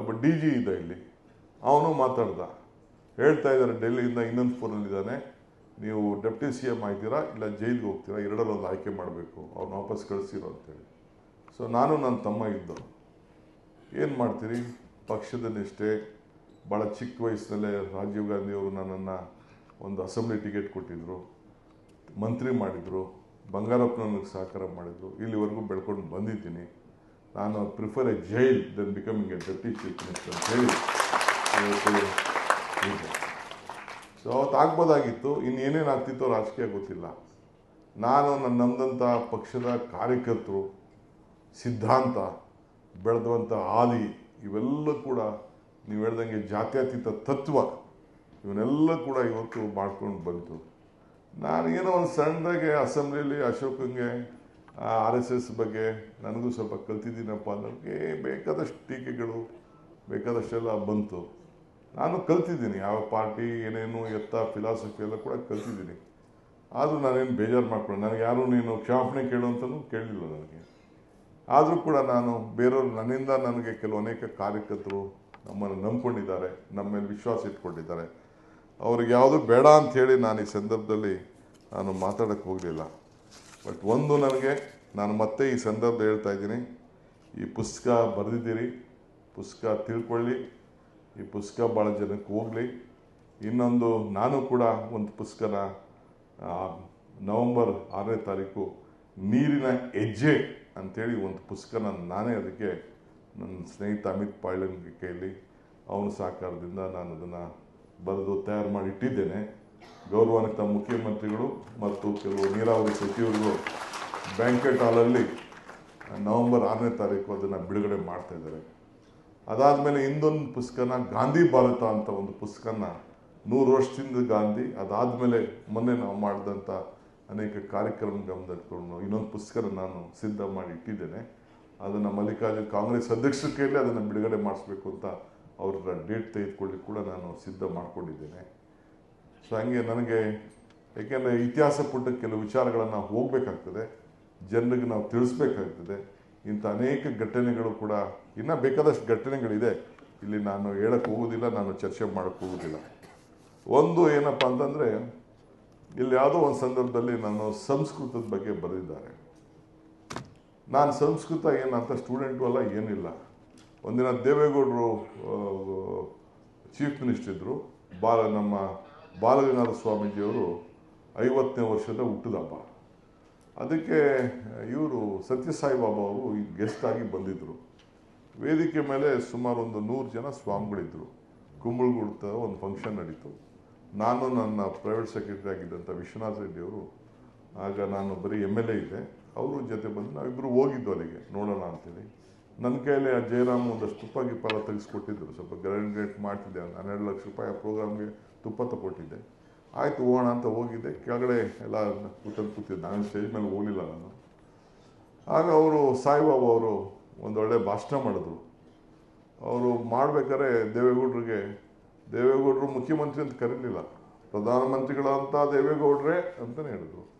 ಒಬ್ಬ D G ಇದ್ದ ಇಲ್ಲಿ. ಅವನು ಮಾತಾಡ್ದ. ಹೇಳ್ತಾ ಇದ್ದಾರೆ ಡೆಲ್ಲಿಯಿಂದ ಇನ್ನೊಂದು ಫೋನಲ್ಲಿದ್ದಾನೆ. ನೀವು ಡೆಪ್ಟಿ ಸಿ ಎಂ ಆಯ್ತೀರಾ, ಇಲ್ಲ ಜೈಲಿಗೆ ಹೋಗ್ತೀರಾ ಎರಡರಲ್ಲಿ ಆಯ್ಕೆ ಮಾಡಬೇಕು ಅವ್ರನ್ನ ವಾಪಸ್ ಕಳಿಸಿರೋ ಅಂತೇಳಿ. ಸೊ ನಾನು ನನ್ನ ತಮ್ಮ ಇದ್ದು ಏನು ಮಾಡ್ತೀರಿ? ಪಕ್ಷದ ನಿಷ್ಠೆ ಭಾಳ ಚಿಕ್ಕ ವಯಸ್ಸಿನಲ್ಲೇ ರಾಜೀವ್ ಗಾಂಧಿಯವರು ನನ್ನನ್ನು ಒಂದು ಅಸೆಂಬ್ಲಿ ಟಿಕೆಟ್ ಕೊಟ್ಟಿದ್ದರು ಮಂತ್ರಿ ಮಾಡಿದರು ಬಂಗಾರಪ್ಪ ನನಗೆ ಸಹಕಾರ ಮಾಡಿದರು, ಇಲ್ಲಿವರೆಗೂ ಬೆಳ್ಕೊಂಡು ಬಂದಿದ್ದೀನಿ. ನಾನು prefer a jail then becoming a deputy chief minister ಹೇಳಿ ಸೊ ಅವತ್ತು ಆಗ್ಬೋದಾಗಿತ್ತು. ಇನ್ನು ಏನೇನು ಆಗ್ತಿತ್ತೋ ರಾಜಕೀಯ ಗೊತ್ತಿಲ್ಲ. ನಾನು ನನ್ನ ನಮ್ಮದಂಥ ಪಕ್ಷದ ಕಾರ್ಯಕರ್ತರು, ಸಿದ್ಧಾಂತ ಬೆಳೆದಂಥ ಹಾಲಿ ಇವೆಲ್ಲ ಕೂಡ ನೀವು ಹೇಳ್ದಂಗೆ ಜಾತ್ಯತೀತ ತತ್ವ, ಇವನ್ನೆಲ್ಲ ಕೂಡ ಇವತ್ತು ಮಾಡ್ಕೊಂಡು ಬಂತು. ನಾನು ಏನೋ ಒಂದು ಸಣ್ಣದಾಗೆ ಅಸೆಂಬ್ಲಿಯಲ್ಲಿ ಅಶೋಕಂಗೆ ಆರ್ ಎಸ್ ಎಸ್ ಬಗ್ಗೆ ನನಗೂ ಸ್ವಲ್ಪ ಕಲ್ತಿದ್ದೀನಪ್ಪ ಅನ್ನೋಕ್ಕೆ ಬೇಕಾದಷ್ಟು ಟೀಕೆಗಳು, ಬೇಕಾದಷ್ಟೆಲ್ಲ ಬಂತು. ನಾನು ಕಲ್ತಿದ್ದೀನಿ, ಯಾವ ಪಾರ್ಟಿ, ಏನೇನು ಎತ್ತ ಫಿಲಾಸಫಿ ಎಲ್ಲ ಕೂಡ ಕಲ್ತಿದ್ದೀನಿ. ಆದರೂ ನಾನೇನು ಬೇಜಾರು ಮಾಡ್ಕೊಂಡು ನನಗೆ ಯಾರು ನೀನು ಕ್ಷಮಾಪಣೆ ಕೇಳು ಅಂತಲೂ ಕೇಳಲಿಲ್ಲ ನನಗೆ. ಆದರೂ ಕೂಡ ನಾನು ಬೇರೆಯವರು ನನ್ನಿಂದ ನನಗೆ ಕೆಲವು ಅನೇಕ ಕಾರ್ಯಕರ್ತರು ನಮ್ಮನ್ನು ನಂಬ್ಕೊಂಡಿದ್ದಾರೆ, ನಮ್ಮ ಮೇಲೆ ವಿಶ್ವಾಸ ಇಟ್ಕೊಂಡಿದ್ದಾರೆ. ಅವ್ರಿಗೆ ಯಾವುದು ಬೇಡ ಅಂಥೇಳಿ ನಾನು ಈ ಸಂದರ್ಭದಲ್ಲಿ ನಾನು ಮಾತಾಡೋಕ್ಕೆ ಹೋಗಲಿಲ್ಲ. ಬಟ್ ಒಂದು ನನಗೆ, ನಾನು ಮತ್ತೆ ಈ ಸಂದರ್ಭ ಹೇಳ್ತಾ ಇದ್ದೀನಿ, ಈ ಪುಸ್ತಕ ಬರೆದಿದ್ದೀರಿ, ಪುಸ್ತಕ ತಿಳ್ಕೊಳ್ಳಿ, ಈ ಪುಸ್ತಕ ಭಾಳ ಜನಕ್ಕೆ ಹೋಗಲಿ. ಇನ್ನೊಂದು, ನಾನು ಕೂಡ ಒಂದು ಪುಸ್ತಕನ ನವಂಬರ್ ಆರನೇ ತಾರೀಕು ನೀರಿನ ಹೆಜ್ಜೆ ಅಂಥೇಳಿ ಒಂದು ಪುಸ್ತಕನ ನಾನೇ ಅದಕ್ಕೆ ನನ್ನ ಸ್ನೇಹಿತ ಅಮಿತ್ ಪಾಳ್ಯನ್ ಕೈಯಲ್ಲಿ ಅವನ ಸಹಕಾರದಿಂದ ನಾನು ಅದನ್ನು ಬರೆದು ತಯಾರು ಮಾಡಿ ಇಟ್ಟಿದ್ದೇನೆ. ಗೌರವಾನ್ವಿತ ಮುಖ್ಯಮಂತ್ರಿಗಳು ಮತ್ತು ಕೆಲವು ನೀರಾವರಿ ಸಚಿವರುಗಳು ಬ್ಯಾಂಕೆಟ್ ಹಾಲಲ್ಲಿ ನವಂಬರ್ ಆರನೇ ತಾರೀಕು ಅದನ್ನು ಬಿಡುಗಡೆ ಮಾಡ್ತಾ ಇದ್ದಾರೆ. ಅದಾದಮೇಲೆ ಇನ್ನೊಂದು ಪುಸ್ತಕನ ಗಾಂಧಿ ಭಾರತ ಅಂತ ಒಂದು ಪುಸ್ತಕನ ನೂರು ವರ್ಷದಿಂದ ಗಾಂಧಿ, ಅದಾದಮೇಲೆ ಮೊನ್ನೆ ನಾವು ಮಾಡಿದಂಥ ಅನೇಕ ಕಾರ್ಯಕ್ರಮ ಗಮನದಲ್ಲಿಟ್ಕೊಂಡು ಇನ್ನೊಂದು ಪುಸ್ತಕನ ನಾನು ಸಿದ್ಧ ಮಾಡಿ ಇಟ್ಟಿದ್ದೇನೆ. ಅದನ್ನು ಮಲ್ಲಿಕಾರ್ಜುನ್ ಕಾಂಗ್ರೆಸ್ ಅಧ್ಯಕ್ಷರ ಕೈಯಲ್ಲಿ ಅದನ್ನು ಬಿಡುಗಡೆ ಮಾಡಿಸ್ಬೇಕು ಅಂತ ಅವರ ಡೇಟ್ ತೆಗೆದುಕೊಳ್ಳಿ ಕೂಡ ನಾನು ಸಿದ್ಧ ಮಾಡ್ಕೊಂಡಿದ್ದೇನೆ. ಸೊ ಹಂಗೆ ನನಗೆ ಯಾಕೆಂದರೆ ಇತಿಹಾಸ ಪುಟ್ಟ ಕೆಲವು ವಿಚಾರಗಳನ್ನು ಹೋಗಬೇಕಾಗ್ತದೆ, ಜನರಿಗೆ ನಾವು ತಿಳಿಸ್ಬೇಕಾಗ್ತದೆ. ಇಂಥ ಅನೇಕ ಘಟನೆಗಳು ಕೂಡ ಇನ್ನೂ ಬೇಕಾದಷ್ಟು ಘಟನೆಗಳಿದೆ. ಇಲ್ಲಿ ನಾನು ಹೇಳಕ್ಕೆ ಹೋಗೋದಿಲ್ಲ, ನಾನು ಚರ್ಚೆ ಮಾಡೋಕ್ಕೆ ಹೋಗೋದಿಲ್ಲ. ಒಂದು ಏನಪ್ಪ ಅಂತಂದರೆ, ಇಲ್ಲಿ ಯಾವುದೋ ಒಂದು ಸಂದರ್ಭದಲ್ಲಿ ನಾನು ಸಂಸ್ಕೃತದ ಬಗ್ಗೆ ಬರೆದಿದ್ದಾರೆ. ನಾನು ಸಂಸ್ಕೃತ ಏನಂತ ಸ್ಟೂಡೆಂಟು ಅಲ್ಲ, ಏನಿಲ್ಲ. ಒಂದಿನ ದೇವೇಗೌಡರು ಚೀಫ್ ಮಿನಿಸ್ಟರ್ ಇದ್ದರು ಬಾಲ ನಮ್ಮ ಬಾಲಗಂಗಾಧರ ಸ್ವಾಮೀಜಿಯವರು ಐವತ್ತನೇ ವರ್ಷದ ಹುಟ್ಟಿದ ಹಬ್ಬ ಅದಕ್ಕೆ ಇವರು ಸತ್ಯಸಾಯಿ ಬಾಬಾ ಅವರು ಈ ಗೆಸ್ಟ್ ಆಗಿ ಬಂದಿದ್ದರು ವೇದಿಕೆ ಮೇಲೆ ಸುಮಾರು ಒಂದು ನೂರು ಜನ ಸ್ವಾಮಿಗಳಿದ್ದರು ಕುಂಬಳಗುಡ್ತ ಒಂದು ಫಂಕ್ಷನ್ ನಡೀತು. ನಾನು ನನ್ನ ಪ್ರೈವೇಟ್ ಸೆಕ್ರೆಟರಿ ಆಗಿದ್ದಂಥ ವಿಶ್ವನಾಥ ರೆಡ್ಡಿ ಅವರು, ಆಗ ನಾನು ಬರೀ ಎಂ ಎಲ್ ಎ ಇದ್ದೆ. ಅವರು ಜೊತೆ ಬಂದು ನಾವಿಬ್ಬರು ಹೋಗಿದ್ದು ಅಲ್ಲಿಗೆ. ನೋಡೋಣ ಅಂತೇಳಿ. ನನ್ನ ಕೈಯಲ್ಲಿ ಆ ಜಯರಾಮ್ ಒಂದಷ್ಟು ತುಪ್ಪ ಗಿಪ್ಪ ತೆಗೆಸ್ಕೊಟ್ಟಿದ್ರು. ಸ್ವಲ್ಪ ಗ್ರ್ಯಾಂಡ್ ಮಾಡ್ತಿದ್ದೆ. ಒಂದು ಹನ್ನೆರಡು ಲಕ್ಷ ರೂಪಾಯಿ ಆ ಪ್ರೋಗ್ರಾಮ್ಗೆ ತುಪ್ಪ ತಗೊಟ್ಟಿದ್ದೆ. ಆಯಿತು, ಹೋಗೋಣ ಅಂತ ಹೋಗಿದ್ದೆ. ಕೆಳಗಡೆ ಎಲ್ಲ ಕೂತಲ್ಲಿ ಕೂತಿದ್ದೆ. ನಾನು ಸ್ಟೇಜ್ ಮೇಲೆ ಹೋಗಲಿಲ್ಲ ನಾನು. ಆಗ ಅವರು ಸಾಯಿಬಾಬಾ ಅವರು ಒಂದೊಳ್ಳೆ ಭಾಷಣ ಮಾಡಿದ್ರು. ಅವರು ಮಾಡಬೇಕಾದ್ರೆ ದೇವೇಗೌಡರಿಗೆ, ದೇವೇಗೌಡರು ಮುಖ್ಯಮಂತ್ರಿ ಅಂತ ಕರೀಲಿಲ್ಲ. ಪ್ರಧಾನಮಂತ್ರಿಗಳಂತ ದೇವೇಗೌಡರೇ ಅಂತಲೇ ಹೇಳಿದ್ರು.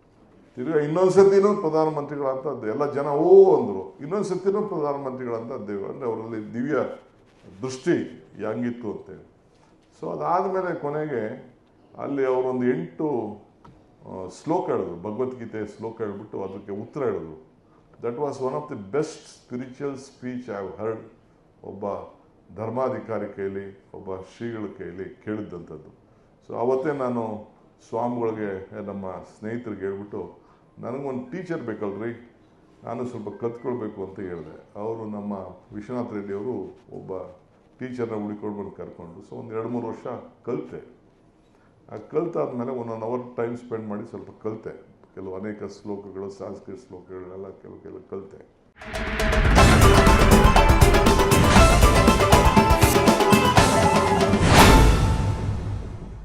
ತಿರ್ಗಾ ಇನ್ನೊಂದು ಸರ್ತಿನೂ ಪ್ರಧಾನಮಂತ್ರಿಗಳಂಥದ್ದು ಎಲ್ಲ ಜನ, ಓ, ಅಂದರು. ಇನ್ನೊಂದು ಸತಿನೂ ಪ್ರಧಾನಮಂತ್ರಿಗಳಂತ ದೇವ ಅಂದರೆ ಅವರಲ್ಲಿ ದಿವ್ಯ ದೃಷ್ಟಿ ಹೆಂಗಿತ್ತು ಅಂತೇಳಿ. ಸೊ ಅದಾದಮೇಲೆ ಕೊನೆಗೆ ಅಲ್ಲಿ ಅವರೊಂದು ಎಂಟು ಶ್ಲೋಕ ಹೇಳಿದ್ರು. ಭಗವದ್ಗೀತೆ ಶ್ಲೋಕ ಹೇಳ್ಬಿಟ್ಟು ಅದಕ್ಕೆ ಉತ್ತರ ಹೇಳಿದ್ರು. That was one of the best spiritual speech I heard ಒಬ್ಬ ಧರ್ಮಾಧಿಕಾರಿ ಕೈಲಿ ಒಬ್ಬ ಶ್ರೀಗಳ ಕೈಲಿ ಕೇಳಿದ್ದಂಥದ್ದು ಸೊ ಅವತ್ತೇ ನಾನು ಸ್ವಾಮಿಗಳಿಗೆ, ನಮ್ಮ ಸ್ನೇಹಿತರಿಗೆ ಹೇಳ್ಬಿಟ್ಟು ನನಗೊಂದು ಟೀಚರ್ ಬೇಕಲ್ರಿ? ನಾನು ಸ್ವಲ್ಪ ಕಲ್ತ್ಕೊಳ್ಬೇಕು ಅಂತ ಹೇಳಿದೆ. ಅವರು ನಮ್ಮ ವಿಶ್ವನಾಥ್ ರೆಡ್ಡಿ ಅವರು ಒಬ್ಬ ಟೀಚರ್ನ ಹುಡುಕೊಂಡು ಬಂದು ಕರ್ಕೊಂಡು. ಸೊ ಒಂದು ಎರಡು ಮೂರು ವರ್ಷ ಕಲಿತೆ. ಆ ಕಲ್ತಾದ್ಮೇಲೆ ಒನ್ ಅವರ್ ಟೈಮ್ ಸ್ಪೆಂಡ್ ಮಾಡಿ ಸ್ವಲ್ಪ ಕಲಿತೆ. ಕೆಲವು ಅನೇಕ ಶ್ಲೋಕಗಳು, ಸಂಸ್ಕೃತ ಶ್ಲೋಕಗಳೆಲ್ಲ ಕೆಲವು ಕೆಲವು ಕಲಿತೆ.